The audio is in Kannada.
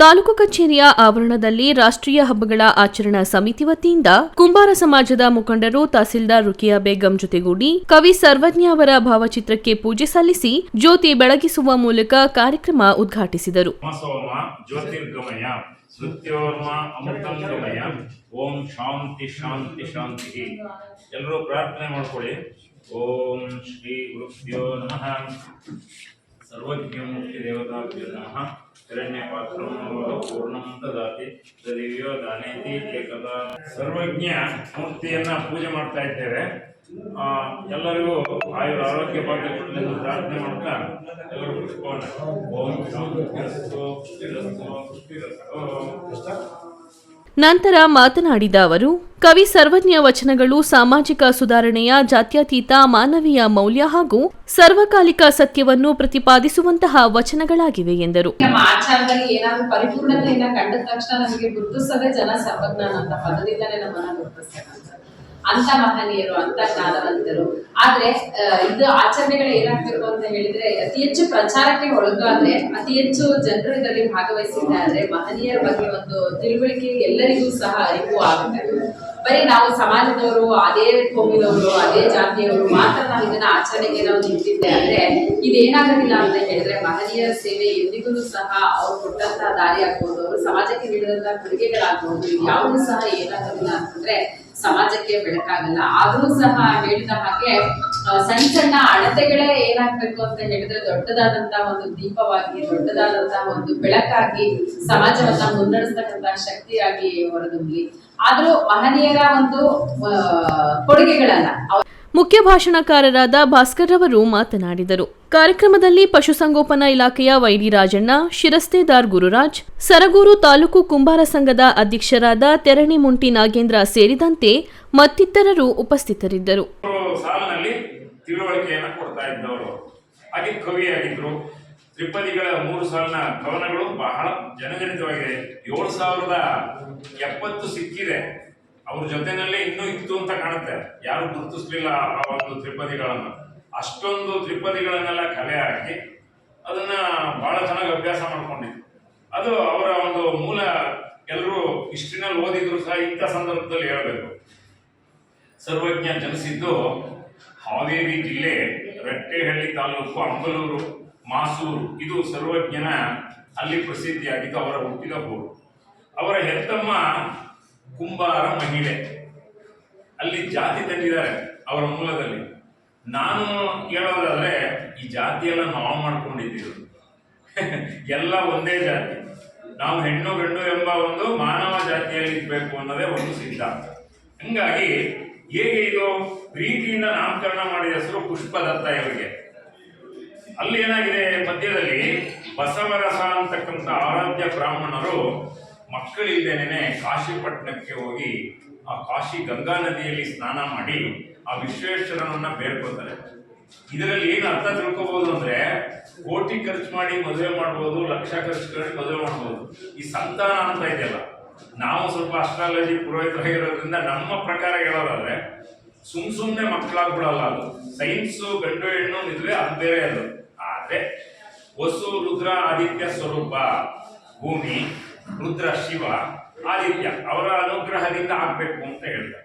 ತಾಲೂಕು ಕಚೇರಿಯ ಆವರಣದಲ್ಲಿ ರಾಷ್ಟ್ರೀಯ ಹಬ್ಬಗಳ ಆಚರಣಾ ಸಮಿತಿ ವತಿಯಿಂದ ಕುಂಬಾರ ಸಮಾಜದ ಮುಖಂಡರು ತಹಸೀಲ್ದಾರ್ ರುಕಿಯಾ ಬೇಗಂ ಜೊತೆಗೂಡಿ ಕವಿ ಸರ್ವಜ್ಞ ಅವರ ಭಾವಚಿತ್ರಕ್ಕೆ ಪೂಜೆ ಸಲ್ಲಿಸಿ ಜ್ಯೋತಿ ಬೆಳಗಿಸುವ ಮೂಲಕ ಕಾರ್ಯಕ್ರಮ ಉದ್ಘಾಟಿಸಿದರು. ಎಲ್ಲರೂ ಪ್ರಾರ್ಥನೆ ಮಾಡ್ಕೊಳ್ಳಿ. ಓಂ ಶ್ರೀ ನಮಃ. ಸರ್ವಜ್ಞ ಮುಕ್ತಿ ದೇವತಾಭ್ಯೋ ನಮಃ ಹಿರಣ್ಯ ಪಾತ್ರಂ ಪೂರ್ಣಂ ಸರ್ವಜ್ಞ ಮೂರ್ತಿಯನ್ನ ಪೂಜೆ ಮಾಡ್ತಾ ಇದ್ದೇವೆ. ಎಲ್ಲರಿಗೂ ಆಯುರ ಆರೋಗ್ಯ ಭಾಗ್ಯ ಕೊಡಲಿ ಎಂದು ಪ್ರಾರ್ಥನೆ ಮಾಡ್ತಾ ಎಲ್ಲರೂ ಪುಷ್ಪವನ್ನ ನಂತರ ಮಾತನಾಡಿದ ಅವರು ಕವಿ ಸರ್ವಜ್ಞ ವಚನಗಳು, ಸಾಮಾಜಿಕ ಸುಧಾರಣೆಯ ಜಾತ್ಯತೀತ ಮಾನವೀಯ ಮೌಲ್ಯ ಹಾಗೂ ಸರ್ವಕಾಲಿಕ ಸತ್ಯವನ್ನು ಪ್ರತಿಪಾದಿಸುವಂತಹ ವಚನಗಳಾಗಿವೆ ಎಂದರು. ನಮ್ಮ ಆಚಾರದಲ್ಲಿ ಏನಾದ್ರು ಪರಿಪೂರ್ಣತೆಯನ್ನ ಕಂಡ ತಕ್ಷಣ ನಮಗೆ ಗುರುತಿಸದೆ ಜನ ಸರ್ವಜ್ಞಾನ ಅಂತ ಪದದಿಂದಲೇ ನಮ್ಮನ್ನ ಗುರುತಿಸ್ತಾರೆ ಅಂತ ಮಹನೀಯರು ಅಂತ ಜ್ಞಾನವಂತರು ಆದ್ರೆ ಇದು ಆಚರಣೆಗಳು ಏನಾಗ್ಬೇಕು ಅಂತ ಹೇಳಿದ್ರೆ, ಅತಿ ಹೆಚ್ಚು ಪ್ರಚಾರಕ್ಕೆ ಒಳಗಾದ್ರೆ, ಅತಿ ಹೆಚ್ಚು ಜನರು ಇದರಲ್ಲಿ ಭಾಗವಹಿಸಿದ್ದಾರೆ. ಮಹನೀಯರ ಬಗ್ಗೆ ಒಂದು ತಿಳುವಳಿಕೆ ಎಲ್ಲರಿಗೂ ಸಹ ಅರಿವು ಆಗುತ್ತೆ. ಬರೀ ನಾವು ಸಮಾಜದವರು, ಅದೇ ಕೋಮಿನವರು ಅದೇ ಜಾತಿಯವರು ಮಾತ್ರ ನಾವು ಇದನ್ನ ಆಚರಣೆಗೆ ನಾವು ನಿಂತಿದ್ದೆ ಅಂದ್ರೆ, ಇದೇನಾಗೋದಿಲ್ಲ ಅಂತ ಹೇಳಿದ್ರೆ, ಮಹನೀಯರ ಸೇವೆ ಎಂದಿಗೂ ಸಹ ಅವ್ರು ಕೊಟ್ಟಂತಹ ದಾರಿ ಆಗ್ಬೋದು. ಸಮಾಜಕ್ಕೆ ನೀಡಿದಂತಹ ಕೊಡುಗೆಗಳಾಗಬಹುದು ಯಾವುದು ಸಹ ಏನಾಗೋದಿಲ್ಲ ಅಂತಂದ್ರೆ ಸಮಾಜಕ್ಕೆ ಬೆಳಕಾಗಲ್ಲ. ಆದ್ರೂ ಸಹ ಹೇಳಿದ ಹಾಗೆ ಸಣ್ಣ ಸಣ್ಣ ಅಳತೆಗಳೇ ಏನಾಗ್ಬೇಕು ಅಂತ ಹೇಳಿದ್ರೆ ದೊಡ್ಡದಾದಂತಹ ಒಂದು ದೀಪವಾಗಿ ದೊಡ್ಡದಾದಂತಹ ಒಂದು ಬೆಳಕಾಗಿ ಸಮಾಜವನ್ನ ಮುನ್ನಡೆಸ್ತಕ್ಕಂತಹ ಶಕ್ತಿಯಾಗಿ ಹೊರದುಂಬಿ ಆದ್ರೂ ಮಹನೀಯರ ಒಂದು ಕೊಡುಗೆಗಳನ್ನ ಮುಖ್ಯ ಭಾಷಣಕಾರರಾದ ಭಾಸ್ಕರ್ ರವರು ಮಾತನಾಡಿದರು. ಕಾರ್ಯಕ್ರಮದಲ್ಲಿ ಪಶುಸಂಗೋಪನಾ ಇಲಾಖೆಯ ವೈಡಿ ರಾಜಣ್ಣ, ಶಿರಸ್ತೇದಾರ್ ಗುರುರಾಜ್, ಸರಗೂರು ತಾಲೂಕು ಕುಂಬಾರ ಸಂಘದ ಅಧ್ಯಕ್ಷರಾದ ತೆರಣಿ ಮುಂಟಿ ನಾಗೇಂದ್ರ ಸೇರಿದಂತೆ ಮತ್ತಿತರರು ಉಪಸ್ಥಿತರಿದ್ದರು. ತ್ರಿಪದಿಗಳ ಮೂರು ಸಾಲಿನ ಕವನಗಳು ಬಹಳ ಜನಗಣಿತವಾಗಿದೆ. ಏಳು ಸಿಕ್ಕಿದೆ. ಅವ್ರ ಜೊತೆನಲ್ಲೇ ಇನ್ನೂ ಇತ್ತು ಅಂತ ಕಾಣುತ್ತೆ. ಯಾರು ಗುರುತಿಸ್ಲಿಲ್ಲ ಆ ಒಂದು ತ್ರಿಪದಿಗಳನ್ನು. ಅಷ್ಟೊಂದು ತ್ರಿಪದಿಗಳನ್ನೆಲ್ಲ ಕಲೆ ಹಾಕಿ ಅದನ್ನ ಬಹಳ ಚೆನ್ನಾಗಿ ಅಭ್ಯಾಸ ಮಾಡ್ಕೊಂಡಿದ್ರು. ಅದು ಅವರ ಒಂದು ಮೂಲ ಎಲ್ಲರೂ ಹಿಸ್ಟ್ರಿನಲ್ಲಿ ಓದಿದ್ರು ಸಹ ಇಂಥ ಸಂದರ್ಭದಲ್ಲಿ ಹೇಳಬೇಕು. ಸರ್ವಜ್ಞ ಜನಿಸಿದ್ದು ಹಾವೇರಿ ಜಿಲ್ಲೆ ರಟ್ಟೆಹಳ್ಳಿ ತಾಲೂಕು ಅಂಬಲೂರು, ಮಾಸೂರು. ಇದು ಸರ್ವಜ್ಞನ ಅಲ್ಲಿ ಪ್ರಸಿದ್ಧಿಯಾಗಿದ್ದು ಅವರ ಹುಟ್ಟಿದ ಊರು. ಅವರ ಹೆತ್ತಮ್ಮ ಕುಂಬಾರ ಮಹಿಳೆ. ಅಲ್ಲಿ ಜಾತಿ ತಂದಿದ್ದಾರೆ ಅವರ ಮೂಲದಲ್ಲಿ. ನಾನು ಹೇಳೋದಾದ್ರೆ, ಈ ಜಾತಿಯೆಲ್ಲ ನಾವು ಮಾಡ್ಕೊಂಡಿದ್ದೀವಿ. ಎಲ್ಲ ಒಂದೇ ಜಾತಿ. ನಾವು ಹೆಣ್ಣು ಗಂಡು ಎಂಬ ಒಂದು ಮಾನವ ಜಾತಿಯಲ್ಲಿ ಇರಬೇಕು ಅನ್ನೋದೇ ಒಂದು ಸಿದ್ಧಾಂತ. ಹಂಗಾಗಿ ಹೇಗೆ ಇದು ಪ್ರೀತಿಯಿಂದ ನಾಮಕರಣ ಮಾಡಿದ ಹೆಸರು ಪುಷ್ಪದತ್ತ ಇವರಿಗೆ? ಅಲ್ಲಿ ಏನಾಗಿದೆ ಮಧ್ಯದಲ್ಲಿ ಬಸವರಸ ಅಂತಕ್ಕಂಥ ಆರಾಧ್ಯ ಬ್ರಾಹ್ಮಣರು ಮಕ್ಕಳಿಲ್ದೇನೆ ಕಾಶಿಪಟ್ಟಣಕ್ಕೆ ಹೋಗಿ ಆ ಕಾಶಿ ಗಂಗಾ ನದಿಯಲ್ಲಿ ಸ್ನಾನ ಮಾಡಿ ಆ ವಿಶ್ವೇಶ್ವರನನ್ನ ಬೇರ್ಕೋತಾರೆ ಇದರಲ್ಲಿ ಏನು ಅರ್ಥ ತಿಳ್ಕೋಬಹುದು ಅಂದ್ರೆ ಕೋಟಿ ಖರ್ಚು ಮಾಡಿ ಮದುವೆ ಮಾಡ್ಬೋದು, ಲಕ್ಷ ಖರ್ಚು ಮಾಡಿ ಮದುವೆ ಮಾಡ್ಬೋದು. ಈ ಸಂತಾನ ಅಂತ ಇದೆಯಲ್ಲ, ನಾವು ಸ್ವಲ್ಪ ಅಸ್ಟ್ರಾಲಜಿ ಪುರೋಹಿತರಾಗಿರೋದ್ರಿಂದ ನಮ್ಮ ಪ್ರಕಾರ ಹೇಳೋದಾದ್ರೆ ಸುಮ್ ಸುಮ್ಮನೆ ಮಕ್ಕಳಾಗ್ಬಿಡಲ್ಲ ಅದು. ಸೈನ್ಸು ಗಂಡು, ಹೆಣ್ಣು, ಮದುವೆ ಅದು ಬೇರೆ ಅದು. ಆದ್ರೆ ವಸು, ರುದ್ರ, ಆದಿತ್ಯ ಸ್ವರೂಪ, ಭೂಮಿ ರುದ್ರ ಶಿವ ಆದಿತ್ಯ ಅವರ ಅನುಗ್ರಹದಿಂದ ಆಗ್ಬೇಕು ಅಂತ ಹೇಳ್ತಾರೆ.